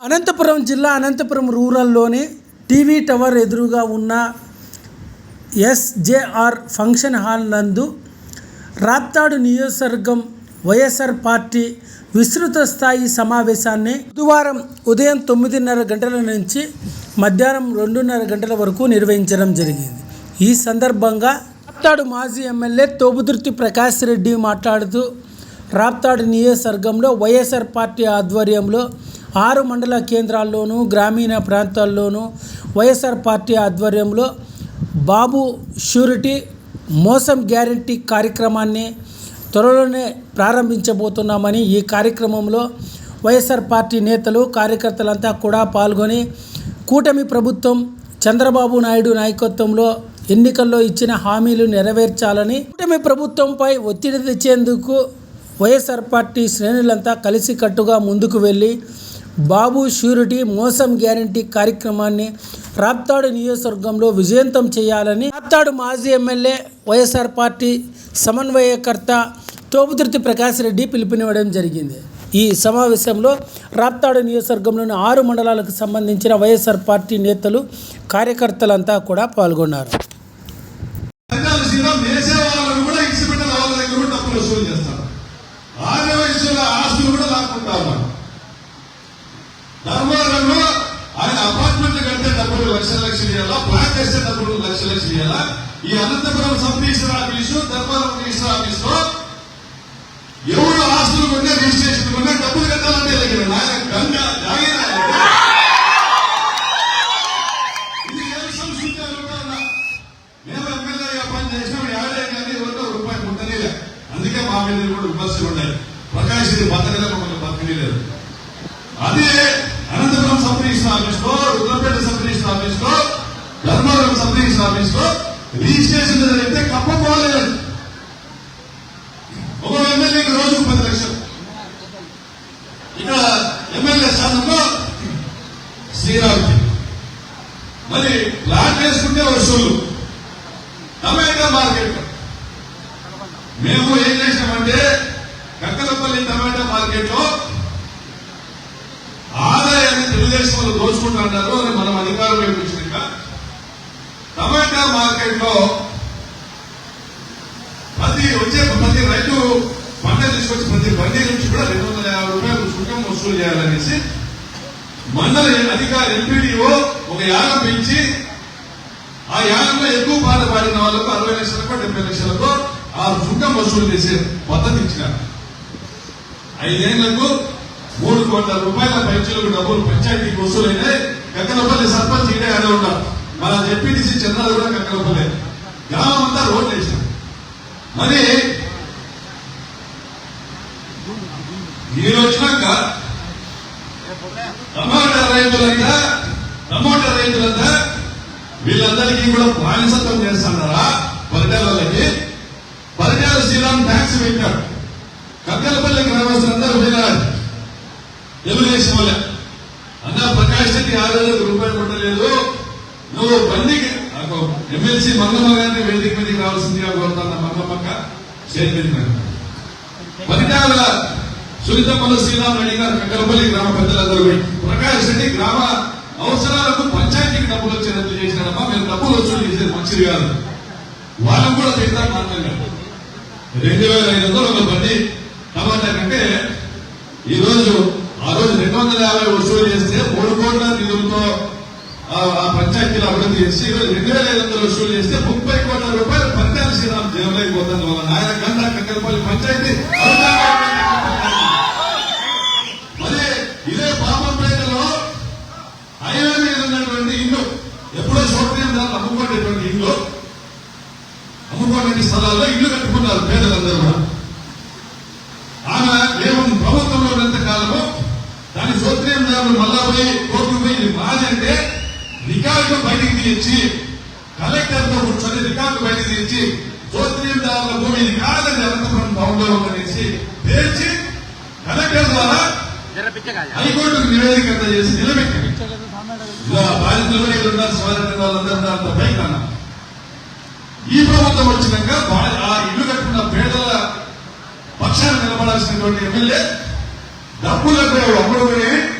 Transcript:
అనంతపురం జిల్లా Anantapuram రూరల్లోని TV tower ఎదురుగా ఉన్న ఎస్జేఆర్ ఫంక్షన్ హాల్ నందు రాప్తాడు నియోజకవర్గం వైఎస్ఆర్ పార్టీ విస్తృత స్థాయి సమావేశాన్ని బుధవారం ఉదయం తొమ్మిదిన్నర గంటల నుంచి మధ్యాహ్నం రెండున్నర గంటల వరకు నిర్వహించడం జరిగింది. ఈ సందర్భంగా రాప్తాడు మాజీ ఎమ్మెల్యే తోబుదుర్తి ప్రకాష్ రెడ్డి మాట్లాడుతూ రాప్తాడు నియోజకవర్గంలో వైఎస్ఆర్ పార్టీ ఆధ్వర్యంలో ఆరు మండల కేంద్రాల్లోనూ గ్రామీణ ప్రాంతాల్లోనూ వైఎస్ఆర్ పార్టీ ఆధ్వర్యంలో బాబు షూరిటీ మోసం గ్యారంటీ కార్యక్రమాన్ని త్వరలోనే ప్రారంభించబోతున్నామని ఈ కార్యక్రమంలో వైఎస్ఆర్ పార్టీ నేతలు కార్యకర్తలంతా కూడా పాల్గొని కూటమి ప్రభుత్వం చంద్రబాబు నాయుడు నాయకత్వంలో ఎన్నికల్లో ఇచ్చిన హామీలు నెరవేర్చాలని కూటమి ప్రభుత్వంపై ఒత్తిడి తెచ్చేందుకు వైఎస్ఆర్ పార్టీ శ్రేణులంతా కలిసికట్టుగా ముందుకు వెళ్ళి బాబు షూరిటీ మోసం గ్యారంటీ కార్యక్రమాన్ని రాప్తాడు నియోజకవర్గంలో విజయంతం చేయాలని రాప్తాడు మాజీ ఎమ్మెల్యే వైఎస్ఆర్ పార్టీ సమన్వయకర్త తోపుతుర్తి ప్రకాష్ రెడ్డి పిలుపునివ్వడం జరిగింది. ఈ సమావేశంలో రాప్తాడు నియోజకవర్గంలోని ఆరు మండలాలకు సంబంధించిన వైఎస్ఆర్ పార్టీ నేతలు కార్యకర్తలంతా కూడా పాల్గొన్నారు. ఆస్తులు కూడా లాక్కుంటా ఉన్నారు. ధర్మవరంలో ఆయన అపార్ట్మెంట్ కడితే డబ్బులు లక్ష లక్షలు ఇవ్వాలా ప్లాన్ చేస్తే డబ్బులు లక్ష లక్షలు ఇవ్వాలా ఈ Anantapuram sub register office Dharmavaram register ఆఫీస్లో ఎవరు ఆస్తులు కొన్నా రిజిస్ట్రేషన్ కొన్నా డబ్బులు కట్టాలంటే దగ్గర నాయన గంగా జాగీరా ఇది ఏ సంస్కృతి అనుకుంటున్నా మేము ఎమ్మెల్యేగా పని చేసినాం ఏడే కానీ ఎవరితో రూపాయి ముట్టలేదు అందుకే మా మీద కూడా విమర్శలు ఉన్నాయి. ప్రకాష్ ఇది బతకలే మమ్మల్ని బతకలేదు అదే సబ్ రిజిస్టర్ ఆఫీస్లో రుద్రపేట సబ్ రిజిస్టర్ ఆఫీస్లో ధర్మవరం సబ్ రిజిస్టర్ ఆఫీస్లో రిజిస్ట్రేషన్ జరిగితే కప్పపోలేదు ఒక ఎమ్మెల్యేకి రోజుకు పది లక్షలు. ఇక్కడ ఎమ్మెల్యే స్థానంలో శ్రీరామ్కి. మరి ప్లాన్ వేసుకుంటే వసూలు టమాటా మార్కెట్. మేము ఏం చేసినామంటే కక్కలపల్లి టమాటా మార్కెట్లో తెలుగుదేశం వాళ్ళు దోచుకుంటున్నారు అని మనం అధికారం వచ్చినాక టమాటా మార్కెట్లో ప్రతి వచ్చే ప్రతి రైతు పంట తీసుకొచ్చి ప్రతి బండి నుంచి కూడా రెండు వందల యాభై రూపాయలు సుఖం వసూలు చేయాలనేసి మండల అధికారి ఎంపీడీఓ ఒక యాగం పెంచి ఆ యాగంలో ఎక్కువ పాట పాడిన వాళ్ళకు అరవై లక్షలకు డెబ్బై లక్షలకు ఆ సుఖం వసూలు చేసే పద్ధతి ఇచ్చినారు. ఐదేళ్ళకు కోట్ల రూపాయల పెన్షన్లకు డబ్బులు పంచాయతీకి వసూలైతే కక్కలపల్లి సర్పంచ్ ఇదే అనే ఉంటాం మన జెడ్పీటీసీ చంద్రాలు కూడా కక్కలపల్లి గ్రామం అంతా రోడ్లు వేసాం మరి మీరు వచ్చినాక టమాటా రైతులంతా టమాటా రైతులంతా వీళ్ళందరికీ కూడా బానిసత్వం చేస్తున్నారా? పరిటాలకి పరిటాల శ్రీరామ్ ట్యాక్స్ పెట్టాడు కక్కలపల్లి గ్రామస్తులందరూ తెలుగుదేశం వల్ల. అన్న ప్రకాష్ రెడ్డి ఆ రోజు రూపాయలు కొట్టలేదు. నువ్వు బండికి ఎమ్మెల్సీ మంగమ్మ గారిని వేదిక మీదకి రావాల్సిందిగా కోరుతున్న మంగమ్మక్క చైర్మన్ పరిటాల సునీతమ్మల శ్రీరామ్ రెడ్డి గారు కక్కలపల్లి గ్రామ పెద్దలందరూ ప్రకాష్ రెడ్డి గ్రామ అవసరాలకు పంచాయతీకి డబ్బులు వచ్చేటట్లు చేసినారమ్మా మేము డబ్బులు వసూలు చేసేది మంచిది కాదు. వాళ్ళకు కూడా తింటాం మాత్రమే. రెండు వేల ఐదు వందలు ఒక బండి టమాటా కంటే ఈరోజు రెండు వందల యాభై వసూలు చేస్తే మూడు కోట్ల నిధులతో ఆ పంచాయతీలు అభివృద్ధి చేసి రెండు వేల ఐదు వందలు వసూలు చేస్తే ముప్పై కోట్ల రూపాయలు పంచాయతీ శ్రీరామ్ జేబులోకి పోతుంది వాళ్ళ నాయన గంట కక్కలపల్లి పంచాయతీ మరి ఇదే పాపంపేటలో హైవే మీద ఉన్నటువంటి ఇల్లు. ఎప్పుడో సౌకర్యం దాన్ని అమ్ముకునేటువంటి ఇల్లు. అమ్ముకోవడానికి స్థలాల్లో ఇల్లు కట్టుకున్నారు పేదలందరూ ఆమె మేము ప్రభుత్వంలో ఉన్నంత కాలము దాని సోత్రీయందారులు మళ్ళా పోయి కోర్టు పోయి ఇది మాది రికార్డు బయటికి తీయించి కలెక్టర్తో కూర్చొని రికార్డు బయటికి తీయించి సోత్రీయందారుల భూమి ఇది కాదని అనంతపురం టౌన్లో ఉందనేసి తేల్చి కలెక్టర్ ద్వారా హైకోర్టుకు నివేదిక చేసి నిలబెట్టి ఇలా బాధితులు ఉన్నారు శివారెడ్డి వాళ్ళందరూ ఉన్నారు అంత పైకి ఈ ప్రభుత్వం వచ్చినాక ఆ ఇల్లు కట్టుకున్న పేదల పక్షాన్ని నిలబడాల్సినటువంటి ఎమ్మెల్యే 나쁘다고요 왕로문에